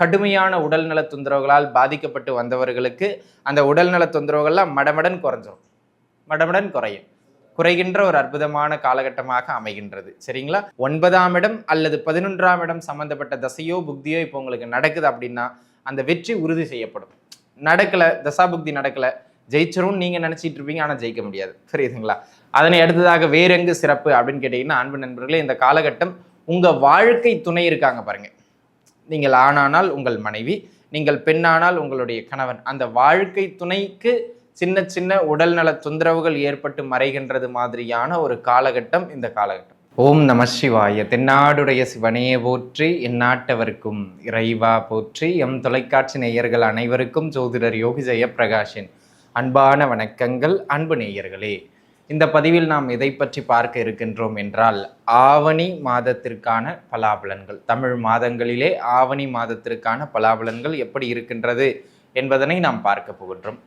கடுமையான உடல்நல தொந்தரவுகளால் பாதிக்கப்பட்டு வந்தவர்களுக்கு அந்த உடல்நல தொந்தரவுகள்லாம் மடமடன் குறைஞ்சிரும். மடமடன் குறையும். குறைகின்ற ஒரு அற்புதமான காலகட்டமாக அமைகின்றது. சரிங்களா? ஒன்பதாம் இடம் அல்லது பதினொன்றாம் இடம் சம்பந்தப்பட்ட தசையோ புக்தியோ இப்போ உங்களுக்கு நடக்குது அப்படின்னா அந்த வெற்றி உறுதி செய்யப்படும். நடக்கல தசாபுக்தி நடக்கலை ஜெயிச்சிரும்னு நீங்கள் நினச்சிட்டு இருப்பீங்க ஆனால் ஜெயிக்க முடியாது. புரியுதுங்களா? அதனை அடுத்ததாக வேறெங்கு சிறப்பு அப்படின்னு கேட்டிங்கன்னா அன்பு நண்பர்களே இந்த காலகட்டம் உங்கள் வாழ்க்கை துணை இருக்காங்க பாருங்கள் நீங்கள் ஆணானால் உங்கள் மனைவி நீங்கள் பெண்ணானால் உங்களுடைய கணவன். அந்த வாழ்க்கை துணைக்கு சின்ன சின்ன உடல்நல தொந்தரவுகள் ஏற்பட்டு மறைகின்றது மாதிரியான ஒரு காலகட்டம் இந்த காலகட்டம். ஓம் நம சிவாய. தென்னாடுடைய சிவனையே போற்றி எந்நாட்டவருக்கும் இறைவா போற்றி எம் தொலைக்காட்சி நேயர்கள் அனைவருக்கும் ஜோதிடர் யோகி ஜெயப்பிரகாஷின் அன்பான வணக்கங்கள். அன்பு நேயர்களே இந்த பதிவில் நாம் எதை பற்றி பார்க்க இருக்கின்றோம் என்றால் ஆவணி மாதத்திற்கான பலாபலன்கள். தமிழ் மாதங்களிலே ஆவணி மாதத்திற்கான பலாபலன்கள் எப்படி இருக்கின்றது என்பதனை நாம் பார்க்க போகின்றோம்.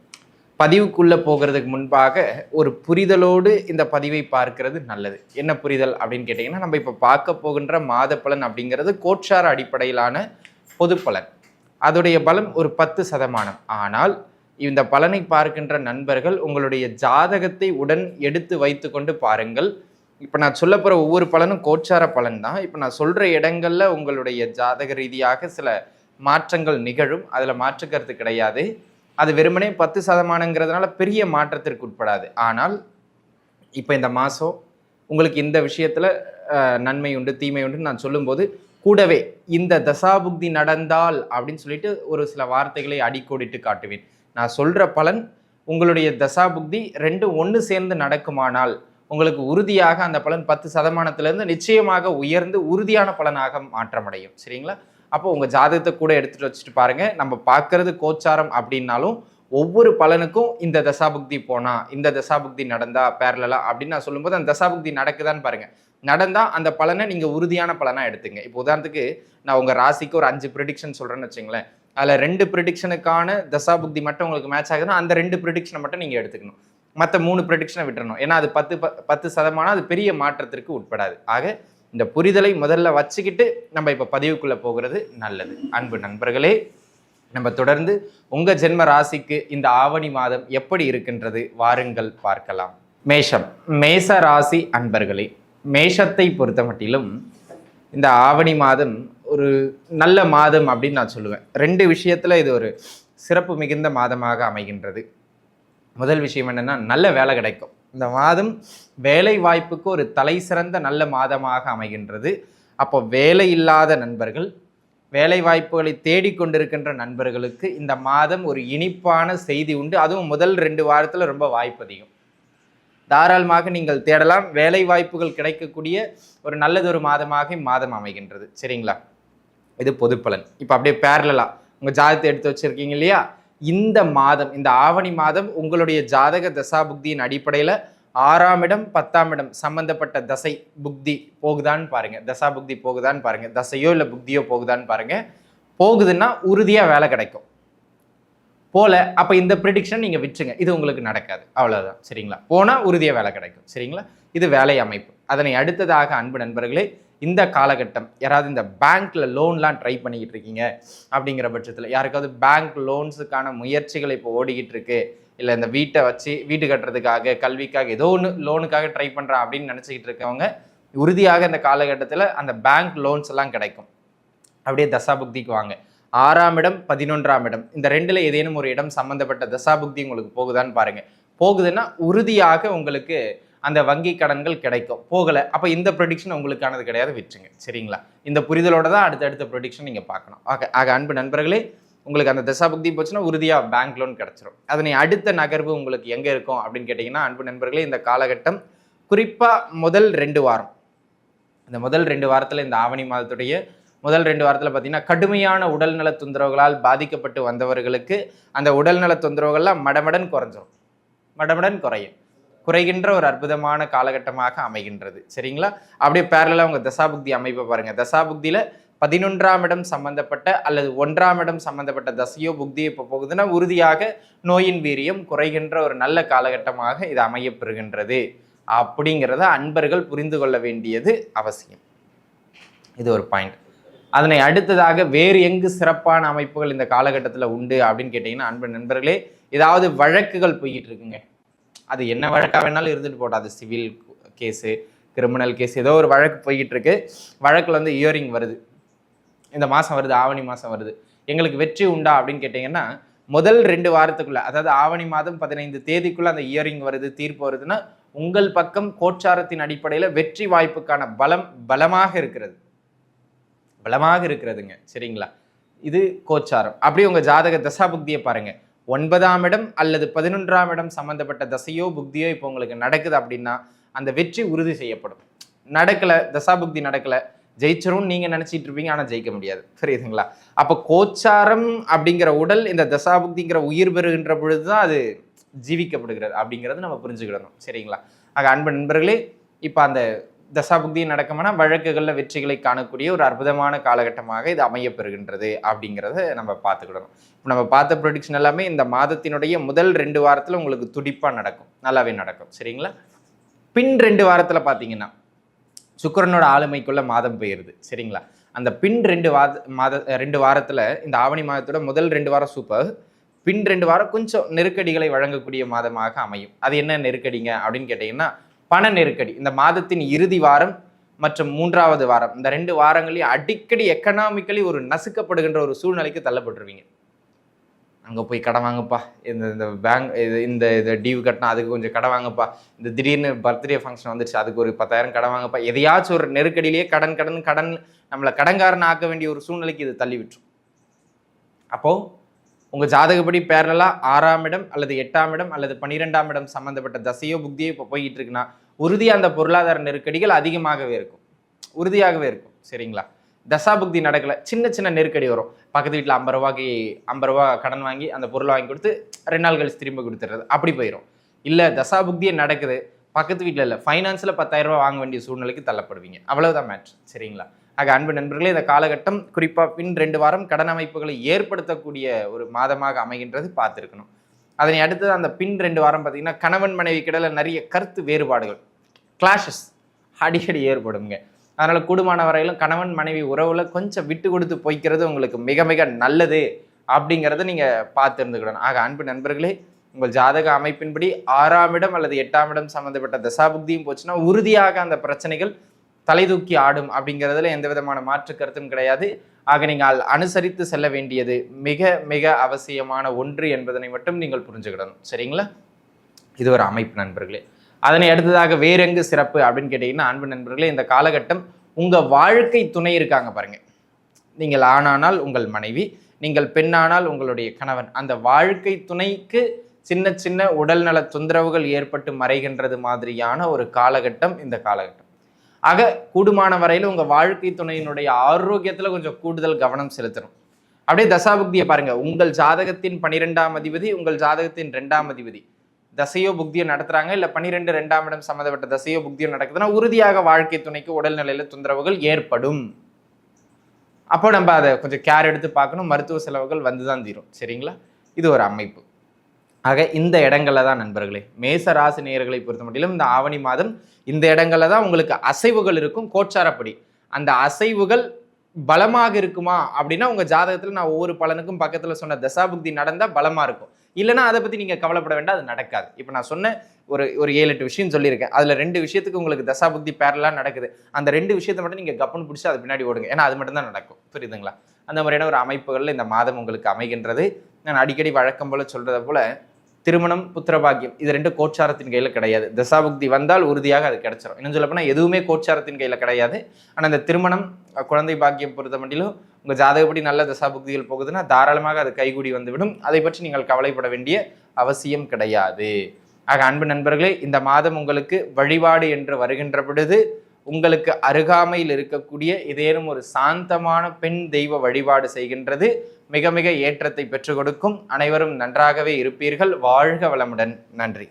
பதிவுக்குள்ளே போகிறதுக்கு முன்பாக ஒரு புரிதலோடு இந்த பதிவை பார்க்கிறது நல்லது. என்ன புரிதல் அப்படின்னு கேட்டிங்கன்னா நம்ம இப்போ பார்க்க போகின்ற மாத பலன் அப்படிங்கிறது கோட்சார அடிப்படையிலான பொது பலன் அதோடைய பலம் ஒரு பத்து சதமானம். ஆனால் இந்த பலனை பார்க்கின்ற நண்பர்கள் உங்களுடைய ஜாதகத்தை உடன் எடுத்து வைத்துக்கொண்டு பாருங்கள். இப்போ நான் சொல்ல போகிற ஒவ்வொரு பலனும் கோச்சார பலன் தான். இப்போ நான் சொல்கிற இடங்களில் உங்களுடைய ஜாதக ரீதியாக சில மாற்றங்கள் நிகழும். அதில் மாற்றுக்கிறது கிடையாது. அது வெறுமனே பத்து சதமானங்கிறதுனால பெரிய மாற்றத்திற்கு உட்படாது. ஆனால் இப்போ இந்த மாதம் உங்களுக்கு இந்த விஷயத்தில் நன்மை உண்டு தீமை உண்டு நான் சொல்லும்போது கூடவே இந்த தசாபுக்தி நடந்தால் அப்படின்னு சொல்லிட்டு ஒரு சில வார்த்தைகளை அடிக்கோடிட்டு காட்டுவேன். நான் சொல்கிற பலன் உங்களுடைய தசாபுக்தி ரெண்டு ஒன்று சேர்ந்து நடக்குமானால் உங்களுக்கு உறுதியாக அந்த பலன் பத்து சதமானத்திலேருந்து நிச்சயமாக உயர்ந்து உறுதியான பலனாக மாற்றமடையும். சரிங்களா? அப்போ உங்கள் ஜாதகத்தை கூட எடுத்துகிட்டு வச்சுட்டு பாருங்கள் நம்ம பார்க்கறது கோச்சாரம் அப்படின்னாலும் ஒவ்வொரு பலனுக்கும் இந்த தசாபுக்தி போனால் இந்த தசாபுக்தி நடந்தா பேரலா அப்படின்னு நான் சொல்லும்போது அந்த தசாபுக்தி நடக்குதான்னு பாருங்கள் நடந்தால் அந்த பலனை நீங்கள் உறுதியான பலனாக எடுத்துங்க. இப்போ உதாரணத்துக்கு நான் உங்கள் ராசிக்கு ஒரு அஞ்சு ப்ரிடிக்ஷன் சொல்கிறேன்னு வச்சுங்களேன். அதில் ரெண்டு ப்ரிடிக்ஷனுக்கான தசாபுக்தி மட்டும் உங்களுக்கு மேட்ச் ஆகுதுன்னா அந்த ரெண்டு ப்ரிடிக்ஷனை மட்டும் நீங்கள் எடுத்துக்கணும். மற்ற மூணு ப்ரிடிக்ஷனை விட்டுறணும். ஏன்னா அது பத்து ப- பத்து சதமானம் அது பெரிய மாற்றத்திற்கு உட்படாது. ஆக இந்த புரிதலை முதல்ல வச்சுக்கிட்டு நம்ம இப்போ பதிவுக்குள்ளே போகிறது நல்லது. அன்பு நண்பர்களே நம்ம தொடர்ந்து உங்கள் ஜென்ம ராசிக்கு இந்த ஆவணி மாதம் எப்படி இருக்கின்றது வாருங்கள் பார்க்கலாம். மேஷம். மேச ராசி அன்பர்களே மேஷத்தை பொறுத்த மட்டிலும் இந்த ஆவணி மாதம் ஒரு நல்ல மாதம் அப்படின்னு நான் சொல்லுவேன். ரெண்டு விஷயத்தில் இது ஒரு சிறப்பு மிகுந்த மாதமாக அமைகின்றது. முதல் விஷயம் என்னென்னா நல்ல வேலை கிடைக்கும். இந்த மாதம் வேலை வாய்ப்புக்கு ஒரு தலை சிறந்த நல்ல மாதமாக அமைகின்றது. அப்போ வேலை இல்லாத நண்பர்கள் வேலை வாய்ப்புகளை தேடிக்கொண்டிருக்கின்ற நண்பர்களுக்கு இந்த மாதம் ஒரு இனிப்பான செய்தி உண்டு. அதுவும் முதல் ரெண்டு வாரத்தில் ரொம்ப வாய்ப்பு அதிகம் தாராளமாக நீங்கள் தேடலாம். வேலை வாய்ப்புகள் கிடைக்கக்கூடிய ஒரு நல்லதொரு மாதமாக இம்மாதம் அமைகின்றது. சரிங்களா? இது பொதுப்பலன். இப்போ அப்படியே பேரலா உங்கள் ஜாதகத்தை எடுத்து வச்சிருக்கீங்க இல்லையா? இந்த மாதம் இந்த ஆவணி மாதம் உங்களுடைய ஜாதக தசாபுக்தியின் அடிப்படையில் ஆறாம் இடம் பத்தாம் இடம் சம்பந்தப்பட்ட தசை புக்தி போகுதான்னு பாருங்கள் தசா புக்தி போகுதான்னு பாருங்கள் தசையோ இல்லை புக்தியோ போகுதான்னு பாருங்கள் போகுதுன்னா உறுதியாக வேலை கிடைக்கும். போல அப்போ இந்த ப்ரிடிக்ஷன் நீங்கள் விட்டுருங்க. இது உங்களுக்கு நடக்காது. அவ்வளோதான் சரிங்களா? போனால் உறுதியாக வேலை கிடைக்கும். சரிங்களா? இது வேலை அமைப்பு. அதனை அடுத்ததாக அன்பு நண்பர்களே இந்த காலகட்டம் யாராவது இந்த பேங்க்ல லோன்லாம் ட்ரை பண்ணிக்கிட்டு இருக்கீங்க அப்படிங்கிற பட்சத்தில் யாருக்காவது பேங்க் லோன்ஸுக்கான முயற்சிகள் இப்போ ஓடிக்கிட்டு இருக்கு இல்லை இந்த வீட்டை வச்சு வீடு கட்டுறதுக்காக கல்விக்காக ஏதோ ஒன்று லோனுக்காக ட்ரை பண்ணுறான் அப்படின்னு நினச்சிக்கிட்டு இருக்கவங்க உறுதியாக இந்த காலகட்டத்தில் அந்த பேங்க் லோன்ஸ் எல்லாம் கிடைக்கும். அப்படியே தசாபுக்திக்கு வாங்க. ஆறாம் இடம் பதினொன்றாம் இடம். இந்த ரெண்டில் ஏதேனும் ஒரு இடம் சம்மந்தப்பட்ட தசாபுக்தி உங்களுக்கு போகுதான்னு பாருங்கள் போகுதுன்னா உறுதியாக உங்களுக்கு அந்த வங்கி கடன்கள் கிடைக்கும். போகலை. அப்போ இந்த ப்ரொடிக்ஷன் உங்களுக்கானது கிடையாது விற்றுங்க சரிங்களா? இந்த புரிதலோட தான் அடுத்தடுத்த ப்ரொடிக்ஷன் நீங்கள் பார்க்கணும். ஆக ஆக அன்பு நண்பர்களே உங்களுக்கு அந்த தசாபுக்தி போச்சுன்னா உறுதியாக பேங்க் லோன் கிடச்சிரும். அதனை அடுத்த நகர்வு உங்களுக்கு எங்கே இருக்கும் அப்படின்னு கேட்டிங்கன்னா அன்பு நண்பர்களே இந்த காலகட்டம் குறிப்பாக முதல் ரெண்டு வாரம். இந்த முதல் ரெண்டு வாரத்தில் இந்த ஆவணி மாதத்துடைய முதல் ரெண்டு வாரத்தில் பார்த்தீங்கன்னா கடுமையான உடல்நல தொந்தரவுகளால் பாதிக்கப்பட்டு வந்தவர்களுக்கு அந்த உடல்நல தொந்தரவுகள்லாம் மடமடன் குறைஞ்சிரும். மடமடன் குறையும். குறைகின்ற ஒரு அற்புதமான காலகட்டமாக அமைகின்றது. சரிங்களா? அப்படியே பேரலாக உங்கள் தசாபுக்தி அமைப்பை பாருங்கள் தசாபுக்தியில் பதினொன்றாம் இடம் சம்பந்தப்பட்ட அல்லது ஒன்றாம் இடம் சம்பந்தப்பட்ட தசையோ புக்தியோ இப்போ போகுதுன்னா உறுதியாக நோயின் வீரியம் குறைகின்ற ஒரு நல்ல காலகட்டமாக இது அமையப்பெறுகின்றது. அப்படிங்கிறத அன்பர்கள் புரிந்து கொள்ள வேண்டியது அவசியம். இது ஒரு பாயிண்ட் அதனை அடுத்ததாக வேறு எங்கு சிறப்பான அமைப்புகள் இந்த காலகட்டத்தில் உண்டு அப்படின்னு கேட்டிங்கன்னா அன்பு நண்பர்களே ஏதாவது வழக்குகள் போய்கிட்டு இருக்குங்க. அது என்ன வழக்காக வேணாலும் இருந்துட்டு போட்டோம் அது சிவில் கேஸு கிரிமினல் கேஸ் ஏதோ ஒரு வழக்கு போய்கிட்டு இருக்கு. வழக்கில் வந்து இயரிங் வருது. இந்த மாதம் வருது ஆவணி மாதம் வருது. எங்களுக்கு வெற்றி உண்டா அப்படின்னு கேட்டிங்கன்னா முதல் ரெண்டு வாரத்துக்குள்ளே அதாவது ஆவணி மாதம் பதினைந்து தேதிக்குள்ளே அந்த இயரிங் வருது தீர்ப்பு வருதுன்னா உங்கள் பக்கம் கோச்சாரத்தின் அடிப்படையில் வெற்றி வாய்ப்புக்கான பலம் பலமாக இருக்கிறது. பலமாக இருக்கிறதுங்க. சரிங்களா? இது கோச்சாரம். அப்படி உங்கள் ஜாதக தசா புக்தியை பாருங்கள் ஒன்பதாம் இடம் அல்லது பதினொன்றாம் இடம் சம்மந்தப்பட்ட தசையோ புக்தியோ இப்போ உங்களுக்கு நடக்குது அப்படின்னா அந்த வெற்றி உறுதி செய்யப்படும். நடக்கல தசா புக்தி நடக்கல ஜெயிச்சிரும் நீங்கள் நினச்சிட்டு இருப்பீங்க ஆனால் ஜெயிக்க முடியாது. புரியுதுங்களா? அப்போ கோச்சாரம் அப்படிங்கிற உடல் இந்த தசாபுக்திங்கிற உயிர் பெறுகின்ற பொழுதுதான் அது ஜீவிக்கப்படுகிறது அப்படிங்கிறது நம்ம புரிஞ்சுக்கிடணும். சரிங்களா? ஆக அன்பு நண்பர்களே இப்போ அந்த தசாபுக்தி நடக்கமான வழக்குகளில் வெற்றிகளை காணக்கூடிய ஒரு அற்புதமான காலகட்டமாக இது அமையப்பெறுகின்றது அப்படிங்கிறத நம்ம பார்த்துக்கிடணும். இப்போ நம்ம பார்த்த ப்ரொடிக்ஷன் எல்லாமே இந்த மாதத்தினுடைய முதல் ரெண்டு வாரத்தில் உங்களுக்கு துடிப்பாக நடக்கும். நல்லாவே நடக்கும். சரிங்களா? பின் ரெண்டு வாரத்தில் பார்த்தீங்கன்னா சுக்கரனோட ஆளுமைக்குள்ள மாதம் போயிடுது சரிங்களா? அந்த பின் ரெண்டு வாத மாத ரெண்டு வாரத்தில் இந்த ஆவணி மாதத்தோட முதல் ரெண்டு வாரம் சூப்பர். பின் ரெண்டு வாரம் கொஞ்சம் நெருக்கடிகளை வழங்கக்கூடிய மாதமாக அமையும். அது என்ன நெருக்கடிங்க அப்படின்னு கேட்டிங்கன்னா பண நெருக்கடி. இந்த மாதத்தின் இறுதி வாரம் மற்றும் மூன்றாவது வாரம். இந்த ரெண்டு வாரங்களையும் அடிக்கடி எக்கனாமிக்கலி ஒரு நசுக்கப்படுகின்ற ஒரு சூழ்நிலைக்கு தள்ளப்பட்டுருவீங்க. அங்கே போய் கடன் வாங்கப்பா. இந்த இந்த பேங்க் இது இந்த இது டியூ கட்டினா அதுக்கு கொஞ்சம் கடன் வாங்கப்பா. இந்த திடீர்னு பர்த்டே ஃபங்க்ஷன் வந்துருச்சு அதுக்கு ஒரு பத்தாயிரம் கடன் வாங்கப்பா. எதையாச்சும் ஒரு நெருக்கடியிலேயே கடன் கடன் கடன் நம்மளை கடன்காரன் ஆக்க வேண்டிய ஒரு சூழ்நிலைக்கு இது தள்ளி விட்டுரும் அப்போது உங்கள் ஜாதகப்படி பேரலாக ஆறாம் இடம் அல்லது எட்டாம் இடம் அல்லது பன்னிரெண்டாம் இடம் சம்மந்தப்பட்ட தசையோ புக்தியோ இப்போ போய்கிட்டு இருக்குன்னா உறுதியாக அந்த பொருளாதார நெருக்கடிகள் அதிகமாகவே இருக்கும். உறுதியாகவே இருக்கும். சரிங்களா? தசாபுக்தி நடக்கல. சின்ன சின்ன நெருக்கடி வரும். பக்கத்து வீட்டில் ஐம்பது ரூபாய்க்கு ஐம்பது ரூபா கடன் வாங்கி அந்த பொருளை வாங்கி கொடுத்து ரெண்டு நாள் கழிச்சு திரும்ப கொடுத்துறது அப்படி போயிடும் இல்லை தசாபுக்தியே நடக்குது. பக்கத்து வீட்டில் இல்லை. ஃபைனான்ஸில் பத்தாயிரரூபா வாங்க வேண்டிய சூழ்நிலைக்கு தள்ளப்படுவீங்க. அவ்வளோதான் மேட்ச் சரிங்களா? ஆக அன்பு நண்பர்களே இந்த காலகட்டம் குறிப்பாக பின் ரெண்டு வாரம் கடன் அமைப்புகளை ஏற்படுத்தக்கூடிய ஒரு மாதமாக அமைகின்றது பார்த்துருக்கணும். அதனை அடுத்தது அந்த பின் ரெண்டு வாரம் பார்த்தீங்கன்னா கணவன் மனைவி கிடல நிறைய கருத்து வேறுபாடுகள் கிளாஷஸ் அடிக்கடி ஏற்படுங்க அதனால் கூடுமான வரையிலும் கணவன் மனைவி உறவில் கொஞ்சம் விட்டு கொடுத்து போய்க்கிறது உங்களுக்கு மிக மிக நல்லது அப்படிங்கிறத நீங்கள் பார்த்துருந்துக்கிடணும். ஆக அன்பு நண்பர்களே உங்கள் ஜாதக அமைப்பின்படி ஆறாம் இடம் அல்லது எட்டாம் இடம் சம்மந்தப்பட்ட தசாபுக்தியும் போச்சுன்னா உறுதியாக அந்த பிரச்சனைகள் தலை தூக்கி ஆடும் அப்படிங்கிறதுல எந்த விதமான மாற்று கருத்தும் கிடையாது. ஆக நீங்கள் அனுசரித்து செல்ல வேண்டியது மிக மிக அவசியமான ஒன்று என்பதனை மட்டும் நீங்கள் புரிஞ்சுக்கிடணும். சரிங்களா? இது ஒரு அமைப்பு நண்பர்களே. அதனை அடுத்ததாக வேறெங்கு சிறப்பு அப்படின்னு கேட்டிங்கன்னா அன்பு நண்பர்களே இந்த காலகட்டம் உங்கள் வாழ்க்கை துணை இருக்காங்க பாருங்கள் நீங்கள் ஆணானால் உங்கள் மனைவி நீங்கள் பெண்ணானால் உங்களுடைய கணவன். அந்த வாழ்க்கை துணைக்கு சின்ன சின்ன உடல்நல தொந்தரவுகள் ஏற்பட்டு மறைகின்றது மாதிரியான ஒரு காலகட்டம் இந்த காலகட்டம். ஆக கூடுமான வரையில் உங்கள் வாழ்க்கை துணையினுடைய ஆரோக்கியத்தில் கொஞ்சம் கூடுதல் கவனம் செலுத்தணும். அப்படியே தசாபுக்தியை பாருங்கள் உங்கள் ஜாதகத்தின் பனிரெண்டாம் அதிபதி உங்கள் ஜாதகத்தின் ரெண்டாம் அதிபதி. தசையோ புக்தியோ நடத்துகிறாங்க இல்லை பன்னிரெண்டு ரெண்டாம் இடம் சம்மந்தப்பட்ட தசையோ புக்தியோ நடக்குதுன்னா உறுதியாக வாழ்க்கை துணைக்கு உடல்நிலையில் தொந்தரவுகள் ஏற்படும். அப்போ நம்ம அதை கொஞ்சம் கேர் எடுத்து பார்க்கணும். மருத்துவ செலவுகள் வந்து தான் தீரும். சரிங்களா? இது ஒரு அமைப்பு. ஆக இந்த இடங்களில் தான் நண்பர்களே மேச ராசி நேயர்களை பொறுத்த மட்டிலும் இந்த ஆவணி மாதம் இந்த இடங்களில் தான் உங்களுக்கு அசைவுகள் இருக்கும் கோச்சாரப்படி. அந்த அசைவுகள் பலமாக இருக்குமா அப்படின்னா உங்கள் ஜாதகத்தில் நான் ஒவ்வொரு பலனுக்கும் பக்கத்தில் சொன்ன தசாபுக்தி நடந்தால் பலமாக இருக்கும். இல்லைன்னா அதை பற்றி நீங்கள் கவலைப்பட வேண்டாம் அது நடக்காது. இப்போ நான் சொன்ன ஒரு ஒரு ஏழு எட்டு விஷயம் சொல்லியிருக்கேன். அதில் ரெண்டு விஷயத்துக்கு உங்களுக்கு தசாபுக்தி பேரலாக நடக்குது. அந்த ரெண்டு விஷயத்தை மட்டும் நீங்கள் கப்புன்னு பிடிச்சி அது பின்னாடி ஓடுங்க. ஏன்னா அது மட்டும் தான் நடக்கும். புரியுதுங்களா? அந்த மாதிரியான ஒரு அமைப்புகளில் இந்த மாதம் உங்களுக்கு அமைகின்றது. நான் அடிக்கடி வழக்கம் போல் சொல்கிறத போல் திருமணம் புத்திரபாகியம் இது ரெண்டு கோச்சாரத்தின் கையில் கிடையாது. தசாபுக்தி வந்தால் உறுதியாக அது கிடைச்சிடும் இன்னும் சொல்ல போனால் எதுவுமே கோச்சாரத்தின் கையில் கிடையாது. ஆனால் இந்த திருமணம் குழந்தை பாக்கியம் பொறுத்த மட்டிலும் உங்கள் ஜாதகப்படி நல்ல தசாபுக்திகள் போகுதுன்னா தாராளமாக அது கைகூடி வந்துவிடும். அதை பற்றி நீங்கள் கவலைப்பட வேண்டிய அவசியம் கிடையாது. ஆக அன்பு நண்பர்களே இந்த மாதம் உங்களுக்கு வழிபாடு என்று வருகின்ற பொழுது உங்களுக்கு அருகாமையில் இருக்கக்கூடிய இதேனும் ஒரு சாந்தமான பெண் தெய்வ வழிபாடு செய்கின்றது மிக மிக ஏற்றத்தை பெற்றுக் கொடுக்கும். அனைவரும் நன்றாகவே இருப்பீர்கள். வாழ்க வளமுடன். நன்றி.